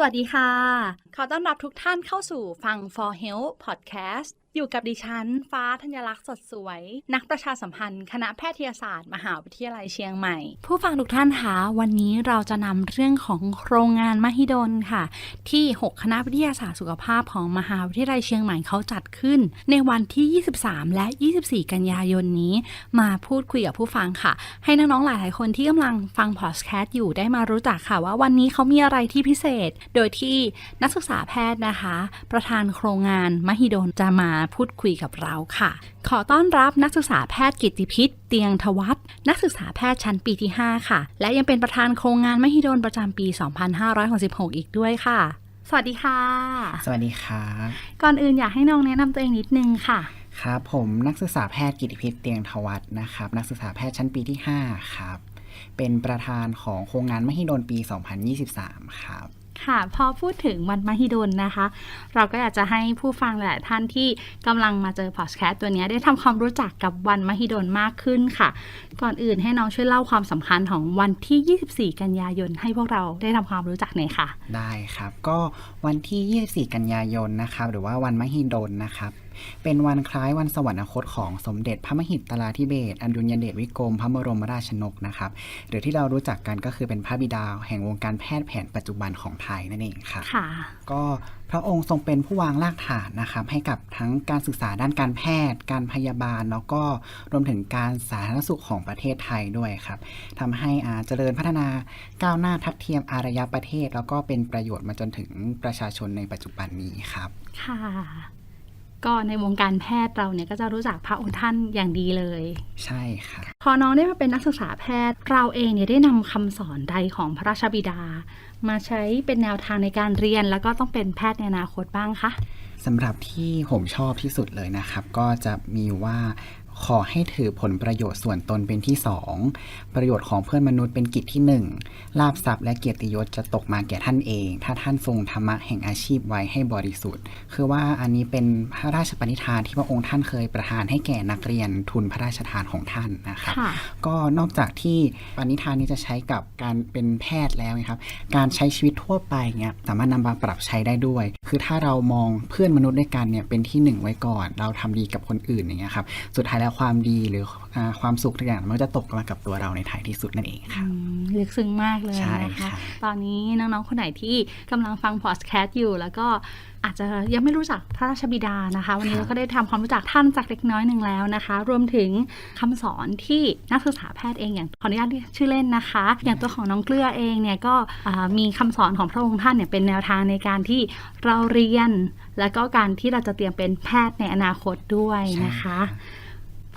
สวัสดีค่ะ ขอต้อนรับทุกท่านเข้าสู่ฟัง For Health Podcast อยู่กับดิฉัน ฟ้าธัญลักษณ์สดสวย นักประชาสัมพันธ์ คณะแพทยศาสตร์ มหาวิทยาลัยเชียงใหม่ ผู้ฟังทุกท่านคะวันนี้เราจะนำเรื่องของโครงงานมหิดลค่ะ ที่ 6 คณะวิทยาศาสตร์สุขภาพของมหาวิทยาลัยเชียงใหม่เขาจัดขึ้น ในวันที่ 23 และ 24 กันยายนนี้ มาพูดคุยกับผู้ฟังค่ะ ให้น้องๆหลายๆคนที่กำลังฟังพอดแคสต์อยู่ได้มารู้จักค่ะว่าวันนี้เขามีอะไรที่พิเศษ โดยที่นักศึกษาแพทย์นะคะ ประธานโครงงานมหิดลจะมาพูดคุยกับเราค่ะ ขอต้อนรับนักศึกษาแพทย์กิตติพิษ เตียงทวัฒน์นักศึกษาแพทย์ชั้นปีที่ 5 ค่ะ และยังเป็นประธานโครงงานมหิดลประจำปี 2566 อีกด้วยค่ะ สวัสดีค่ะ สวัสดีครับก่อนอื่นอยากให้น้องแนะนำตัวเองนิดนึงค่ะครับผมนักศึกษาแพทย์กิติพิษเตียงทวัฒน์นะครับ นักศึกษาแพทย์ชั้นปีที่ 5 ครับ เป็นประธานของโครงงานมหิดลปี 2023 ครับ ค่ะพอพูดถึงวันมหิดลนะคะ เราก็อยากจะให้ผู้ฟังหลายท่านที่กำลังมาเจอพอดแคสต์ตัวนี้ได้ทำความรู้จักกับวันมหิดลมากขึ้นค่ะ ก่อนอื่นให้น้องช่วยเล่าความสำคัญของวันที่ 24 กันยายน ให้พวกเราได้ทำความรู้จักหน่อยค่ะ ได้ครับ ก็วันที่ 24 กันยายนนะครับหรือว่าวันมหิดลนะครับ เป็นวันคล้ายวันสวรรคตของสมเด็จพระมหิตลาธิเบศรอดุลยเดชวิกรมพระบรมราชนกนะครับหรือที่เรารู้จักกันก็คือเป็นพระบิดาแห่งวงการแพทย์แผนปัจจุบันของไทยนั่นเองครับค่ะ ก็พระองค์ทรงเป็นผู้วางรากฐานนะครับให้กับทั้งการศึกษาด้านการแพทย์ การพยาบาล แล้วก็รวมถึงการสาธารณสุขของประเทศไทยด้วยครับทำให้อาเจริญพัฒนาก้าวหน้าทัดเทียมอารยประเทศ แล้วก็เป็นประโยชน์มาจนถึงประชาชนในปัจจุบันนี้ครับ ค่ะ ก็ในวงการแพทย์เราเนี่ยก็จะรู้จักพระองค์ท่านอย่างดีเลย ใช่ครับพอน้องได้มาเป็นนักศึกษาแพทย์ เราเองเนี่ยได้นำคำสอนใดของพระราชบิดา มาใช้เป็นแนวทางในการเรียน แล้วก็ต้องเป็นแพทย์ในอนาคตบ้างคะสำหรับที่ผมชอบที่สุดเลยนะครับ ก็จะมีว่า ขอให้ถือผลประโยชน์ส่วนตนเป็นที่สองประโยชน์ของเพื่อนมนุษย์เป็นกิจที่หนึ่งลาบทรัพย์และเกียรติยศจะตกมาแก่ท่านเอง ถ้าท่านทรงธรรมะแห่งอาชีพไว้ให้บริสุทธิ์ คือว่าอันนี้เป็นพระราชปณิธานที่พระองค์ท่านเคยประทานให้แก่นักเรียนทุนพระราชทานของท่านนะครับค่ะก็นอกจากที่ปณิธานนี้จะใช้กับการเป็นแพทย์แล้วนะครับการใช้ชีวิตทั่วไปเนี่ยสามารถนำมาปรับใช้ได้ด้วย คือถ้าเรามองเพื่อนมนุษย์ด้วยกันเนี่ยเป็นที่หนึ่งไว้ก่อน เราทำดีกับคนอื่นอย่างเงี้ยครับสุดท้ายแล้วความดีหรืออาความสุขทุกอย่างมันก็จะตกมากับตัวเราในท้ายที่สุดนั่นเองครับอืมลึกซึ้งมากเลยใช่นะครัคะบตอนนี้น้องๆคนไหนที่กำลังฟังพอดแคสต์อยู่ แล้วก็อาจจะยังไม่รู้จักพระราชบิดานะคะ วันนี้เราก็ได้ทำความรู้จักท่านจากเล็กน้อยหนึ่งแล้วนะคะ รวมถึงคำสอนที่นักศึกษาแพทย์เองอย่างขออนุญาตเรียกชื่อเล่นนะคะ อย่างตัวของน้องเกลือเองเนี่ยก็อ่ามีคำสอนของพระองค์ท่านเนี่ยเป็นแนวทางในการที่เราเรียน แล้วก็การที่เราจะเตรียมเป็นแพทย์ในอนาคตด้วยนะคะ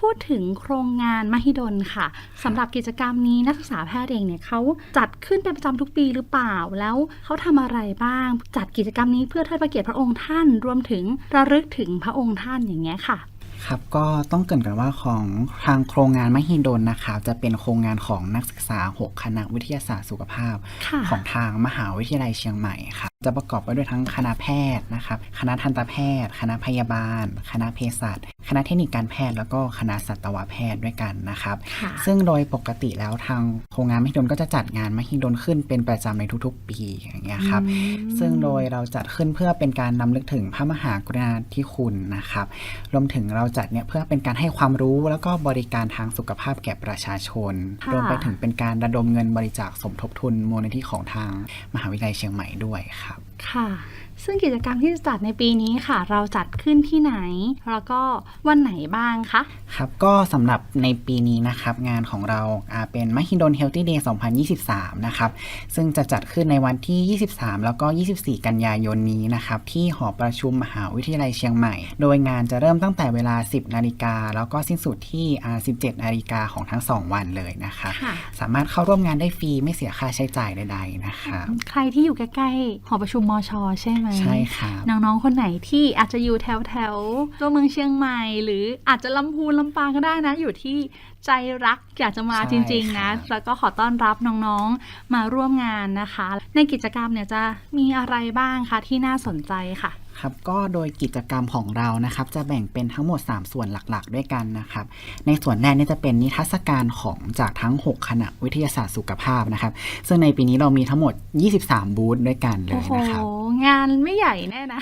พูดถึงโครงงานมหิดลค่ะสำหรับกิจกรรมนี้นักศึกษาแพทย์เองเนี่ยเขาจัดขึ้นเป็นประจำทุกปีหรือเปล่า แล้วเขาทำอะไรบ้าง จัดกิจกรรมนี้เพื่อเทิดพระเกียรติพระองค์ท่าน รวมถึงระลึกถึงพระองค์ท่านอย่างเงี้ยค่ะครับก็ต้องเกรินกันว่าของทางโครงงานมหิดลนะครับจะเป็นโครงงานของนักศึกษา 6 คณะวิทยาศาสตร์สุขภาพค่ะของทางมหาวิทยาลัยเชียงใหม่ครับ จะประกอบไปด้วยทั้งคณะแพทย์นะครับ คณะทันตแพทย์ คณะพยาบาล คณะเภสัช คณะเทคนิคการแพทย์ แล้วก็คณะสัตวแพทย์ด้วยกันนะครับค่ะซึ่งโดยปกติแล้วทางโครงงานมหิดลก็จะจัดงานมหิดลขึ้นเป็นประจำในทุกๆ ปีอย่างเงี้ยครับอืมซึ่งโดยเราจัดขึ้นเพื่อเป็นการนำลึกถึงพระมหากรุณาธิคุณนะครับ รวมถึงเราจัดเนี่ยเพื่อเป็นการให้ความรู้แล้วก็บริการทางสุขภาพแก่ประชาชนค่ะรวมไปถึงเป็นการระดมเงินบริจาคสมทบทุนมูลนิธิของทางมหาวิทยาลัยเชียงใหม่ด้วยครับค่ะ ซึ่งกิจกรรมที่จะจัดในปีนี้ค่ะ เราจัดขึ้นที่ไหน แล้วก็วันไหนบ้างคะ ครับก็สำหรับในปีนี้นะครับ งานของเราอ่าเป็นมหิดล Healthy Day 2023 นะครับ ซึ่งจะจัดขึ้นในวันที่ 23 แล้วก็ 24 กันยายนนี้นะครับ ที่หอประชุมมหาวิทยาลัยเชียงใหม่ โดยงานจะเริ่มตั้งแต่เวลา 10 นาฬิกา แล้วก็สิ้นสุดที่อ่า17 นาฬิกาของทั้ง 2 วันเลยนะครับค่ะ สามารถเข้าร่วมงานได้ฟรีไม่เสียค่าใช้จ่ายใดๆนะครับใครที่อยู่ใกล้ๆหอประชุมมชใช่ไหมใช่ครับน้องๆคนไหนที่อาจจะอยู่แถวแถวๆตัวเมืองเชียงใหม่ หรืออาจจะลำพูนลำปางก็ได้นะ อยู่ที่ใจรักอยากจะมาใช่จริง ๆ นะครับแล้วก็ขอต้อนรับน้องๆมาร่วมงานนะคะ ในกิจกรรมเนี่ยจะมีอะไรบ้างคะที่น่าสนใจค่ะ ครับก็โดยกิจกรรมของเรานะครับ จะแบ่งเป็นทั้งหมด 3 ส่วนหลักๆ ด้วยกันนะครับ ในส่วนแรกเนี่ยจะเป็นนิทรรศการของจากทั้ง 6 คณะวิทยาศาสตร์สุขภาพนะครับ ซึ่งในปีนี้เรามีทั้งหมด 23 บูธด้วยกันเลโอ้ยโหนะครับงานไม่ใหญ่แน่นะ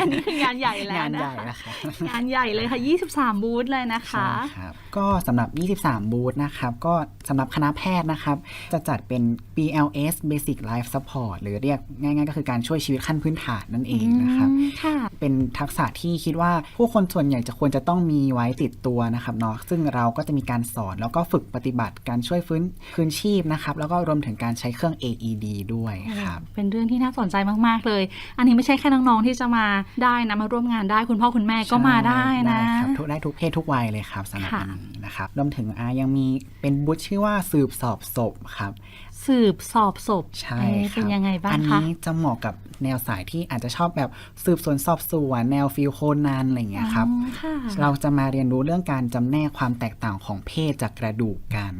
อันนี้คืองานใหญ่แล้วงานนะใหญ่คะนะครับงานใหญ่เลยค่ะ 23 บูธเลยนะคะใช่ครับก็สำหรับ 23 บูธนะครับก็สำหรับคณะแพทย์นะครับ จะจัดเป็น BLS Basic Life Support หรือเรียกง่าย ๆ ก็คือการช่วยชีวิตขั้นพื้นฐานนั่นเองนะครับอืมค่ะ เป็นทักษะที่คิดว่าผู้คนส่วนใหญ่จะควรจะต้องมีไว้ติดตัวนะครับเนาะซึ่งเราก็จะมีการสอนแล้วก็ฝึกปฏิบัติการช่วยฟื้นคืนชีพนะครับ แล้วก็รวมถึงการใช้เครื่อง AED ด้วยครับ เป็นเรื่องที่น่าสนใจมาก ๆ เลย อันนี้ไม่ใช่แค่น้อง ๆ ที่จะมาได้นะ มาร่วมงานได้คุณพ่อคุณแม่ก็มาได้นะได้ครับทุกได้ทุกเพศทุกวัยเลยครับสำหรับค่ะอันนี้นะครับรวมถึงอ่ายังมีเป็นบูธชื่อว่าสืบสอบศพครับ สืบสอบศพใช่เอ๊ะครับเป็นยังไงบ้างอันคะนี้จะเหมาะกับแนวสายที่อาจจะชอบแบบสืบสวนสอบสวนแนวฟิลโคนันอะไรอย่างเงี้ยครับอ๋อค่ะเราจะมาเรียนรู้เรื่องการจำแนกความแตกต่างของเพศจากกระดูกกัน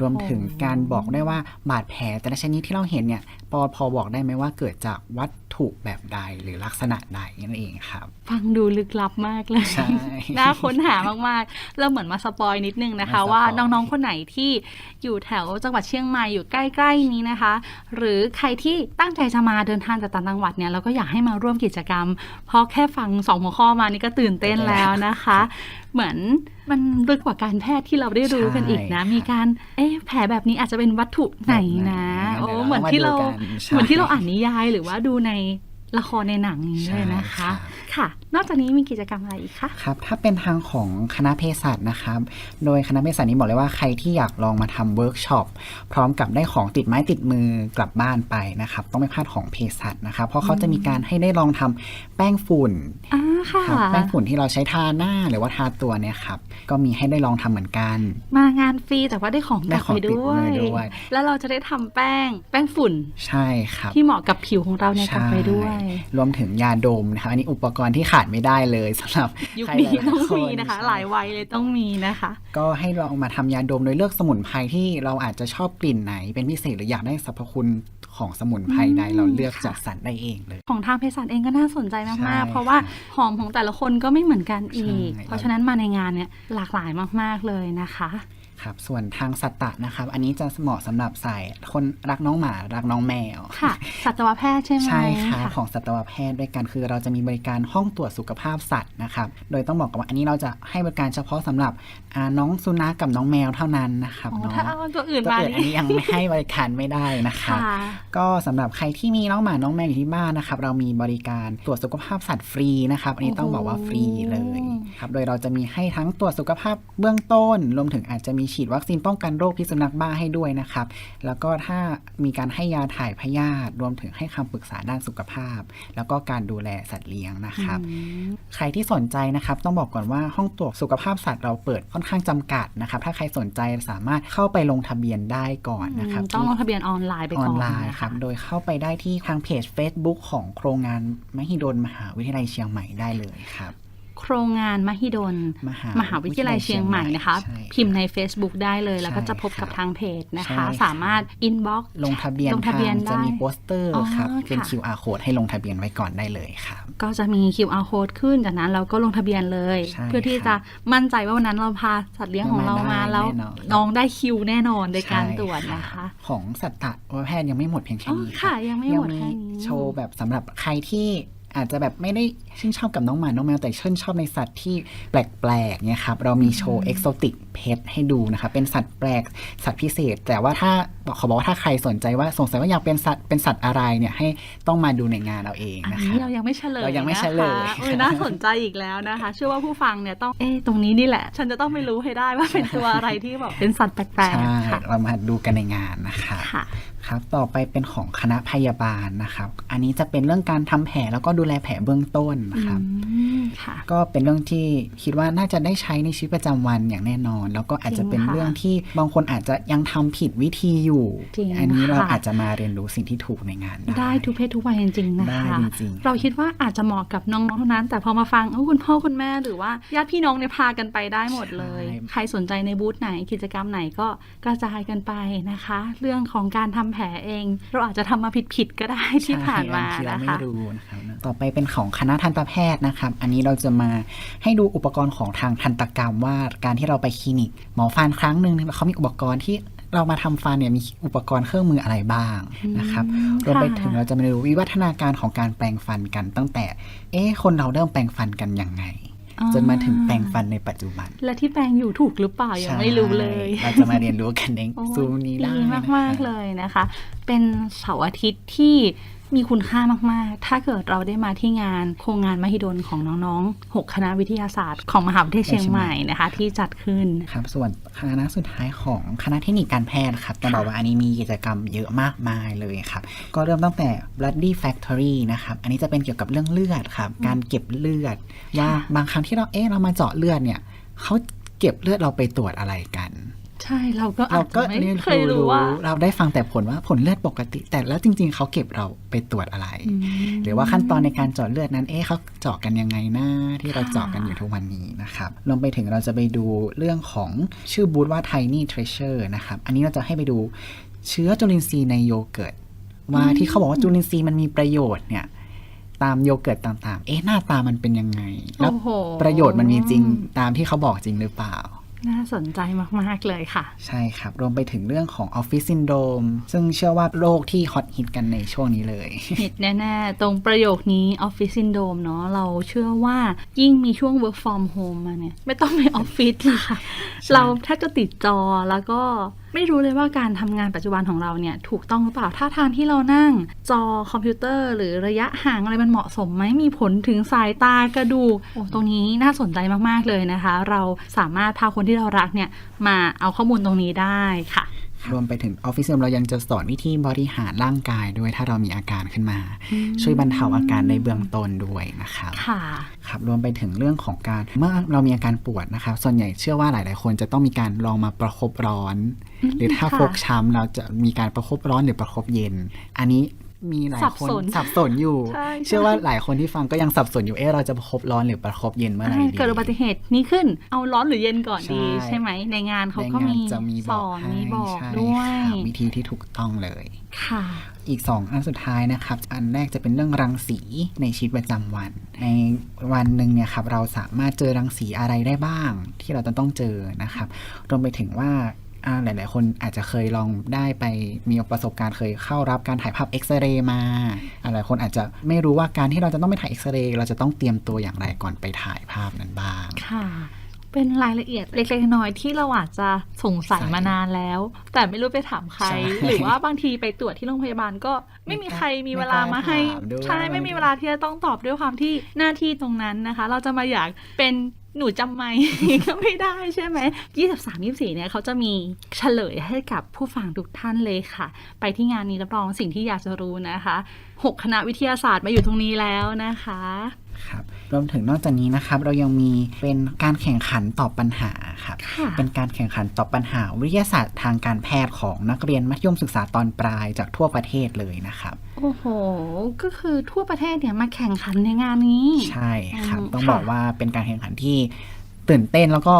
รวมถึงการบอกได้ว่าบาดแผลแต่ละชนิดที่เราเห็นเนี่ยปอพอบอกได้ไหมว่าเกิดจากวัตถุแบบใดหรือลักษณะใดนั่นเองครับ ฟังดูลึกลับมากเลยใช่น่าค้นหามากๆแล้วเหมือนมาสปอยนิดนึงนะคะมาสปอยว่าน้องๆคนไหนที่อยู่แถวจังหวัดเชียงใหม่อยู่ใกล้ๆนี้นะคะ หรือใครที่ตั้งใจจะมาเดินทางจากต่างจังหวัดเนี่ยเราก็อยากให้มาร่วมกิจกรรมเพราะแค่ฟังสองหัวข้อมานี่ก็ตื่นเต้นแล้วนะคะ เหมือน มันลึกกว่าการแพทย์ที่เราได้รู้กันอีกนะใช่มีการ เอ๊ะแผลแบบนี้อาจจะเป็นวัตถุไหนนะแบบไหนโอ้เดี๋ยวเหมือนที่เราเรามาดูกันใช่เหมือนที่เราอ่านนิยายหรือว่าดูในละครในหนังอย่างนี้เลยนะคะใช่ครับค่ะ นอกจากนี้มีกิจกรรมอะไรอีกคะ ครับ ถ้าเป็นทางของคณะเภสัชนะครับ โดยคณะเภสัชนี้บอกเลยว่าใครที่อยากลองมาทำเวิร์กช็อปพร้อมกับได้ของติดไม้ติดมือกลับบ้านไปนะครับ ต้องไม่พลาดของเภสัชนะครับ เพราะเขาจะมีการให้ได้ลองทำแป้งฝุ่นอ่า ค่ะครับแป้งฝุ่นที่เราใช้ทาหน้าหรือว่าทาตัวเนี่ยครับก็มีให้ได้ลองทำเหมือนกัน มางานฟรีแต่ว่าได้ของกได้ลับของไปติดด้วมืยอด้วย แล้วเราจะได้ทำแป้งแป้งฝุ่นใช่ครับที่เหมาะกับผิวของเราเนี่ยกลับไปด้วยใช่รวมถึงยาดมนะครับอันนี้อุปกรณ์ที่ขาดไม่ได้เลยสำหรับยุคใครนี้หลายๆต้องคมีนะคะใช่หลายวัยเลยต้องมีนะคะ ก็ให้เรามาทำยาดมโดยเลือกสมุนไพรที่เราอาจจะชอบกลิ่นไหนเป็นพิเศษหรืออยากได้สรรพคุณ ของสมุนไพรใดอืมเราเลือกค่ะจัดสรรได้เองเลย ของทางเภสัชเองก็น่าสนใจใช่มากๆ เพราะว่าหอมของแต่ละคนก็ไม่เหมือนกันอีกใช่เพราะฉะนั้นมาในงานเนี่ยหลากหลายมากๆเลยนะคะ ครับส่วนทางสัตตะนะครับ อันนี้จะเหมาะสำหรับสายคนรักน้องหมารักน้องแมวค่ะ สัตวแพทย์ใช่ไหมใช่ครับค่ะของสัตวแพทย์ด้วยกันคือ เราจะมีบริการห้องตรวจสุขภาพสัตว์นะครับโดยต้องบอกกันว่าอันนี้เราจะให้บริการเฉพาะสำหรับอ่าน้องสุนัขกับน้องแมวเท่านั้นนะครับอ๋อเนาะถ้าเอาตัวอื่นตัวมาอื่นอันนี้ยังไม่ให้บริการไม่ได้นะครับค่ะก็สำหรับใครที่มีน้องหมาน้องแมวอยู่ที่บ้านนะครับเรามีบริการตรวจสุขภาพสัตว์ฟรีนะครับอันนี้ต้องบอกว่าฟรีเลยครับโดยเราจะมีให้ทั้งตรวจสุขภาพเบื้องต้น รวมถึงอาจจะมีฉีดวัคซีนป้องกันโรคพิษสุนัขบ้าให้ด้วยนะครับ แล้วก็ถ้ามีการให้ยาถ่ายพยาธิรวมถึงให้คำปรึกษาด้านสุขภาพ แล้วก็การดูแลสัตว์เลี้ยงนะครับอืมใครที่สนใจนะครับ ต้องบอกก่อนว่าห้องตรวจสุขภาพสัตว์เราเปิดค่อนข้างจำกัดนะครับ ถ้าใครสนใจสามารถเข้าไปลงทะเบียนได้ก่อนนะครับ ต้องลที่งทะเบียนออนไลน์ไปอก่ออนนไลน์นะะครับ โดยเข้าไปได้ที่ทางเพจ Facebook ของโครงงานมหิดลมหาวิทยาลัยเชียงใหม่ได้เลยครับ โครงงานมหิดลมหามหาวิทยาลัยเชียงใหม่นะคะใช่พิมพ์ใน Facebook ได้เลย แล้วก็ใช่จะพบกับครับทางเพจนะใช่คะครับสามารถอินบ็อกลงทะเบียนลงทะเบียนทางจะได้มีโปสเตอร์อ๋อครับเป็นค่ะ QR code ให้ลงทะเบียนไว้ก่อนได้เลยครับก็จะมี QR code ขึ้นจากนั้นเราก็ลงทะเบียนเลยใช่เพื่อที่ครัจะบมั่นใจว่าวันนั้นเราพาสัตว์เลี้ยงของเรามาได้มาแล้วแน่นอนน้องได้คิวแน่นอนในการใช่ตรวจรับนะคะ ของสัตวแพทย์ยังไม่หมดเพียงแค่อ๋อนี้ค่ะรับยังไม่หมดแค่นี้โชว์แบบสำหรับใครที่ อาจจะแบบไม่ได้ชื่นชอบกับน้องหมา น้องแมวแต่ชื่นชอบในสัตว์ที่แปลกๆเนี่ยครับเรามีโชว์เอกโซติกเพชให้ดูนะครับเป็นสัตว์แปลกสัตว์พิเศษ แต่ว่าถ้าขอบอกว่าถ้าใครสนใจว่าสงสัยว่าอยากเป็นสัตว์เป็นสัตว์อะไรเนี่ยให้ต้องมาดูในงานเราเองอันนะคนี้รับเรายังไม่เฉลยเรายังไม่เฉลยนะคะโอ้ยน่าสนใจอีกแล้วนะคะ เชื่อว่าผู้ฟังเนี่ยต้องเอ๊ะตรงนี้นี่แหละ ฉันจะต้องไปรู้ให้ได้ว่าเป็นตัวอะไรที่แบบเป็นสัตว์แปลกใช่ๆค่ะเรามาดูกันในงานนะครั บค่ะครับ ต่อไปเป็นของคณะพยาบาลนะครับ อันนี้จะเป็นเรื่องการทำแผลแล้วก็ดูแลแผลเบื้องต้นนะครับอืมค่ะก็เป็นเรื่องที่คิดว่าน่าจะได้ใช้ในชีวิตประจำวันอย่างแน่นอน แล้วก็อาจจะจริงเป็นค่ะเรื่องที่บางคนอาจจะยังทำผิดวิธีอยู่จริงอันี้เราค่ะอาจจะมาเรียนรู้สิ่งที่ถูกในงาน ได้ได้ทุกเพศทุกวัยจริงๆนะได้คะจริงๆเราคิดว่าอาจจะเหมาะกับน้องๆเท่านั้น แต่พอมาฟังเอ้าคุณพ่อคุณแม่หรือว่าญาติพี่น้องเนี่ยพากันไปได้หมดเลยใช่ใครสนใจในบูธไหนกิจกรรมไหนก็กระจายกันไปนะคะ เรื่องของการทำแผลเอง เราอาจจะทำมาผิดๆก็ได้ที่ผ่านมาใช่บงทีเรนะไม่คะรู้นะครับต่อไปเป็นของคณะทันตแพทย์นะครับ อันนี้เราจะมาให้ดูอุปกรณ์ของทางทันตกรรมว่าการที่เราไปคลินิกหมอฟันครั้งหนึ่งเขามีอุปกรณ์ที่เรามาทำฟันเนี่ยมีอุปกรณ์เครื่องมืออะไรบ้างนะครับอืมรวมไปค่ะถึงเราจะมาดูวิวัฒนาการของการแปลงฟันกันตั้งแต่ เอ๊ะคนเราเริ่มแปลงฟันกันยังไง จนมาถึงแปลงฟันในปัจจุบัน และที่แปลงอยู่ถูกหรือเปล่ายังไม่รู้เลยใช่เราจะมาเรียนรู้กันในโอ้ยซูมนี้ได้ดีนะคะมากๆเลยนะคะ เป็นเสาร์อาทิตย์ที่ มีคุณค่ามาก ๆ ถ้าเกิดเราได้มาที่งานโครงงานมหิดลของน้องๆ 6 คณะวิทยาศาสตร์ของมหาวิทยาลัยเชียงใหม่นะคะ ที่จัดขึ้นครับส่วนคณะสุดท้ายของคณะเทคนิคการแพทย์ครับต้องบอกว่าอันนี้มีกิจกรรมเยอะมากมายเลยครับ ก็เริ่มตั้งแต่ bloody factory นะครับ อันนี้จะเป็นเกี่ยวกับเรื่องเลือดครับ การเก็บเลือดว่าบางครั้งที่เราเอ๊ะเรามาเจาะเลือดเนี่ยเขาเก็บเลือดเราไปตรวจอะไรกัน ใช่เราก็อาเราจก็จะไม่เรียนเคยรู้ว่า เราได้ฟังแต่ผลว่าผลเลือดปกติ แต่แล้วจริง ๆ เขาเก็บเราไปตรวจอะไรอืมหรือว่าขั้นตอนในการเจาะเลือดนั้นเอ๊ะเขาเจาะกันยังไงนะที่เราค่ะเจาะกันอยู่ทุกวันนี้นะครับรวมไปถึงเราจะไปดูเรื่องของชื่อบูธว่า Tiny Treasure นะครับอันนี้เราจะให้ไปดูเชื้อจุลินทรีย์ในโยเกิร์ตว่าที่เขาบอกว่าจุลินทรีย์มันมีประโยชน์เนี่ยตามโยเกิร์ตต่าง ๆ เอ๊ะหน้าตามันเป็นยังไง แล้วโอ้โหประโยชน์มันมีจริงตามที่เขาบอกจริงหรือเปล่า น่าสนใจมาก ๆ เลยค่ะ ใช่ครับ รวมไปถึงเรื่องของออฟฟิศซินโดรมซึ่งเชื่อว่าโรคที่ฮอตฮิตกันในช่วงนี้เลยผิดแน่ ๆ ตรงประโยคนี้ Office Syndrome เนาะเราเชื่อว่ายิ่งมีช่วง work from home มาเนี่ย ไม่ต้องไปออฟฟิศเลยค่ะเราแทบจะติดจอแล้วก็ไม่รู้เลยว่าการทำงานปัจจุบันของเราเนี่ยถูกต้องหรือเปล่าท่าทางที่เรานั่ง จอคอมพิวเตอร์ หรือระยะห่างอะไรมันเหมาะสมไหมมีผลถึงสายตากระดูกโอ้ตรงนี้น่าสนใจมากๆเลยนะคะ เราสามารถพาคนที่เรารักเนี่ยมาเอาข้อมูลตรงนี้ได้ค่ะ รวมไปถึงออฟฟิศเรายังจะสอนวิธีบริหารร่างกายด้วยถ้าเรามีอาการขึ้นมา ช่วยบรรเทาอาการในเบื้องต้นด้วยนะครับค่ะครับรวมไปถึงเรื่องของการเมื่อเรามีอาการปวดนะครับ ส่วนใหญ่เชื่อว่าหลาย ๆ คนจะต้องมีการลองมาประคบร้อนอืมหรือถ้าค่ะฟกช้ำเราจะมีการประคบร้อนหรือประคบเย็น อันนี้ มีหลายสับคนสนสับสนอยู่ใช่เชื่อว่าหลายคนที่ฟังก็ยังสับสนอยู่เอ๊ะเราจะประคบร้อนหรือประคบเย็นเมื่อไหร่ดีเกิดอุบัติเหตุนี้ขึ้นเอาร้อนหรือเย็นก่อนดีใช่ใช่ไหมในงานเขาก็ในงมีจะมีสบอกอนให้มีบอกใช่ด้วยครับวิธีที่ถูกต้องเลยค่ะอีก 2 อันสุดท้ายนะครับ อันแรกจะเป็นเรื่องรังสีในชีวิตประจำวัน ในวันหนึ่งเนี่ยครับเราสามารถเจอรังสีอะไรได้บ้าง ที่เราจะต้องเจอนะครับรวมไปถึงว่าอ่า หลาย ๆ คนอาจจะเคยลองได้ไปมีประสบการณ์เคยเข้ารับการถ่ายภาพเอ็กซเรย์มาอ่าหลายคนอาจจะไม่รู้ว่าการที่เราจะต้องไปถ่ายเอ็กซเรย์เราจะต้องเตรียมตัวอย่างไรก่อนไปถ่ายภาพนั้นบ้างค่ะเป็นรายละเอียดเล็กๆน้อยๆที่เราอาจจะสงสัยใช่มานานแล้ว แต่ไม่รู้ไปถามใครใช่หรือว่าบางทีไปตรวจที่โรงพยาบาลก็ไม่มีใครมีเวลามาให้ไม่กล้าถามด้วยใช่ไม่มีเวลาที่จะต้องตอบด้วยความที่หน้าที่ตรงนั้นนะคะ เราจะมาอยากเป็น หนูจำไม่ก็ไม่ได้ใช่ไหมยี่สิบสามยี่สี่เนี่ยเขาจะมีเฉลยให้กับผู้ฟังทุกท่านเลยค่ะ ไปที่งานนี้รับรองสิ่งที่อยากจะรู้นะคะหกคณะวิทยาศาสตร์มาอยู่ตรงนี้แล้วนะคะ ครับ รวมถึงนอกจากนี้นะครับ เรายังมีเป็นการแข่งขันตอบปัญหาครับค่ะเป็นการแข่งขันตอบปัญหาวิทยาศาสตร์ทางการแพทย์ของนักเรียนมัธยมศึกษาตอนปลายจากทั่วประเทศเลยนะครับโอ้โห ก็คือทั่วประเทศเนี่ยมาแข่งขันในงานนี้ ใช่ครับอืมต้องค่ะบอกว่าเป็นการแข่งขันที่ตื่นเต้นแล้วก็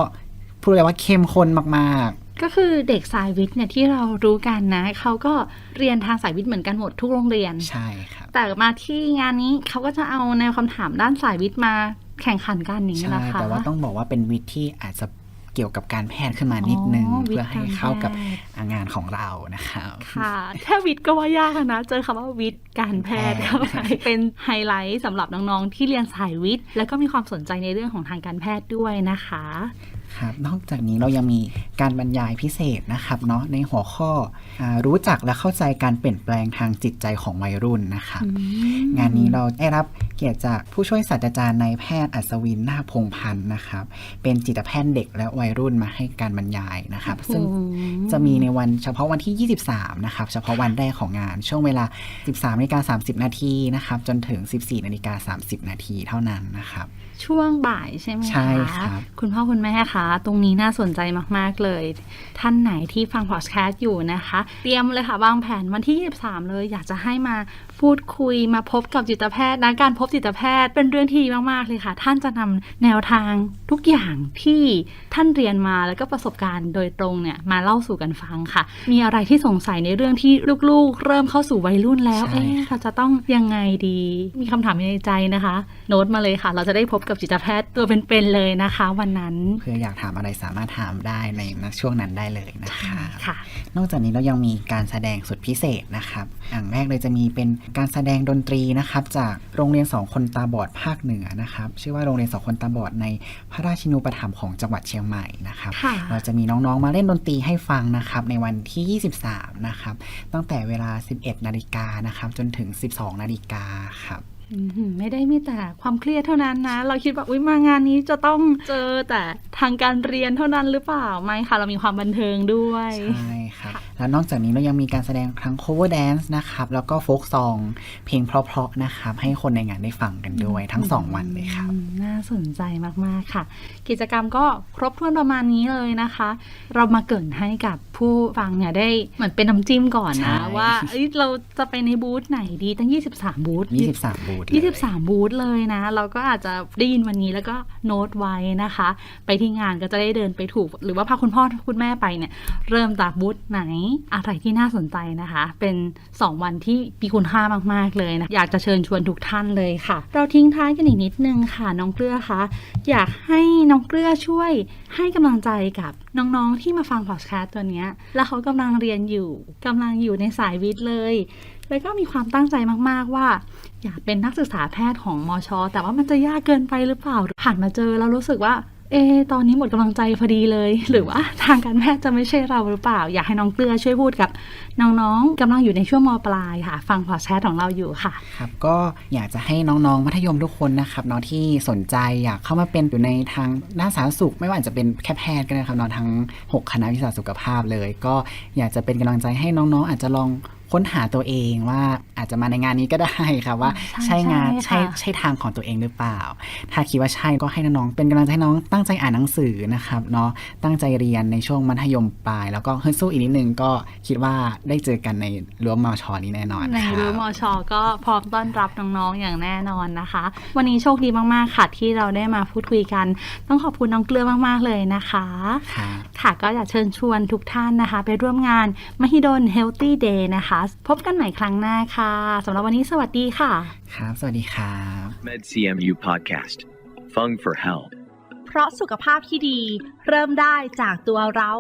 พูดเลยว่าเข้มข้นมาก ก็คือเด็กสายวิทย์เนี่ยที่เรารู้กันนะ เขาก็เรียนทางสายวิทย์เหมือนกันหมดทุกโรงเรียนๆใช่ครับ แต่มาที่งานนี้เขาก็จะเอาแนวคำถามด้านสายวิทย์มาแข่งขันกันอย่างนี้ใช่นะคะแต่ว่าต้องบอกว่าเป็นวิทย์ที่อาจจะเกี่ยวกับการแพทย์ขึ้นมานิดนึงอ๋อวิทย์เพื่อให้เข้ากับการแพทย์งานของเรานะครับค่ะแค่วิทย์ก็ว่ายากแล้วนะ เจอคำว่าวิทย์การแพทย์แพทย์เข้าไปเป็นไฮไลท์สำหรับน้องๆที่เรียนสายวิทย์ แล้วก็มีความสนใจในเรื่องของทางการแพทย์ด้วยนะคะ ครับนอกจากนี้เรายังมีการบรรยายพิเศษนะครับเนาะในหัวข้ออารู้จักและเข้าใจการเปลี่ยนแปลงทางจิตใจของวัยรุ่นนะครับงานนี้เราได้รับเกียรติจากผู้ช่วยศาสตราจารย์นายแพทย์อัศวินนาคพงษ์พันธ์นะครับ เป็นจิตแพทย์เด็กและวัยรุ่นมาให้การบรรยายนะครับ ซึ่งอืมจะมีในวันเฉพาะวันที่ 23 นะครับ เฉพาะวันแรกของงาน ช่วงเวลา 13นาฬิกา30 นาทีนะครับ จนถึง 14นาฬิกา30 นาทีเท่านั้นนะครับ ช่วงบ่ายใช่ไหมคะใช่ครับ คุณพ่อคุณแม่คะตรงนี้น่าสนใจมากๆเลย ท่านไหนที่ฟังพอดแคสต์อยู่นะคะ เตรียมเลยค่ะวางแผนวันที่ 23 เลย อยากจะให้มา พูดคุยมาพบกับจิตแพทย์นะการพบจิตแพทย์เป็นเรื่องที่ดีมากๆเลยค่ะ ท่านจะนำแนวทางทุกอย่างที่ท่านเรียนมาแล้วก็ประสบการณ์โดยตรงเนี่ยมาเล่าสู่กันฟังค่ะ มีอะไรที่สงสัยในเรื่องที่ลูกๆ เริ่มเข้าสู่วัยรุ่นแล้วใช่เอ๊ะเราจะต้องยังไงดี มีคำถามอยู่ในใจนะคะ โน้ตมาเลยค่ะ เราจะได้พบกับจิตแพทย์ตัวเป็นๆเลยนะคะ วันนั้นเพื่ออยากถามอะไรสามารถถามได้ในช่วงนั้นได้เลยนะคะค่ะ นอกจากนี้เรายังมีการแสดงสุดพิเศษนะครับอย่างแรกเลยจะมีเป็นการแสดงดนตรีนะครับจากโรงเรียนสองคนตาบอดภาคเหนือนะครับชื่อว่าโรงเรียนสองคนตาบอดในพระราชินูปถัมภ์ของจังหวัดเชียงใหม่นะครับค่ะเราจะมีน้องๆมาเล่นดนตรีให้ฟังนะครับในวันที่ 23 นะครับตั้งแต่เวลา 11 นาฬิกานะครับจนถึง 12 นาฬิกาครับอื้อหือ ไม่ได้มีแต่ความเครียดเท่านั้นนะ เราคิดว่าอุ้ยมางานนี้จะต้องเจอแต่ทางการเรียนเท่านั้นหรือเปล่าไม่ค่ะ เรามีความบันเทิงด้วยใช่ครับแล้วนอกจากนี้เรายังมีการแสดงทั้ง cover dance นะครับ แล้วก็โฟกซองเพลงเพราะๆนะครับ ให้คนในงานได้ฟังกันด้วยทั้ง 2 วันเลยครับอืมน่าสนใจมากๆค่ะ กิจกรรมก็ครบถ้วนประมาณนี้เลยนะคะ เรามาเกรินให้กับผู้ฟังเนี่ยได้เหมือนเป็นน้ำจิ้มก่อนนะใช่ว่าเอ้ยเราจะไปในบูธไหนดีตั้ง 23 บูธ23 บูธเลย23 บูธเลยนะ เราก็อาจจะได้ยินวันนี้แล้วก็โน้ตไว้นะคะ ไปที่งานก็จะได้เดินไปถูก หรือว่าพาคุณพ่อคุณแม่ไปเนี่ย เริ่มจากบูธไหนอะไรที่น่าสนใจนะคะ เป็น 2 วันที่มีคุณค่ามากๆเลยนะ อยากจะเชิญชวนทุกท่านเลยค่ะ เราทิ้งท้ายกันอีกนิดนึงค่ะน้องเกลือคะอยากให้น้องเกลือช่วยให้กำลังใจกับน้องๆที่มาฟังพอดแคสต์ตัวเนี้ยแล้วเขากำลังเรียนอยู่กำลังอยู่ในสายวิทย์เลย แล้วก็มีความตั้งใจมากๆว่า อยากเป็นนักศึกษาแพทย์ของมอชอแต่ว่ามันจะยากเกินไปหรือเปล่าผ่านมาเจอแล้วรู้สึกว่า เอ ตอนนี้หมดกำลังใจพอดีเลย หรือว่าทางการแพทย์จะไม่ใช่เราหรือเปล่า อยากให้น้องเกลือช่วยพูดกับ น้องๆกำลังอยู่ในช่วงมปลายค่ะ ฟังพอแคสต์ของเราอยู่ค่ะ ครับก็อยากจะให้น้องๆมัธยมทุกคนนะครับเนาะที่สนใจอยากเข้ามาเป็นอยู่ในทางด้านสาธารณสุข ไม่ว่าจะเป็นแค่แพทย์ก็ได้ครับเนาะทั้ง 6 คณะวิชาสุขภาพเลย ก็อยากจะเป็นกำลังใจให้น้องๆ อาจจะลอง ค้นหาตัวเองว่าอาจจะมาในงานนี้ก็ได้ครับว่าใช่ใช่งานใช่ใช่ค่ะใช่ทางของตัวเองหรือเปล่า ถ้าคิดว่าใช่ก็ให้น้องๆเป็นกำลังใจให้น้องตั้งใจอ่านหนังสือนะครับเนาะตั้งใจเรียนในช่วงมัธยมปลาย แล้วก็ฮึดสู้อีกนิดนึงก็คิดว่าได้เจอกันในรั้วมอชอนี้แน่นอนในครับรู้มอชอก็พร้อมต้อนรับน้องๆอย่างแน่นอนนะคะ วันนี้โชคดีมากๆค่ะที่เราได้มาพูดคุยกัน ต้องขอบคุณน้องเกลือมากๆเลยนะคะครับค่ะก็อยากเชิญชวนทุกท่านนะคะ ไปร่วมงานมหิดล Healthy Day นะคะพบกันใหม่ครั้งหน้าค่ะสำหรับวันนี้สวัสดีค่ะ ครับ สวัสดีครับ MedCMU Podcast. Fung for Health. เพราะสุขภาพที่ดี เริ่มได้จากตัวเรา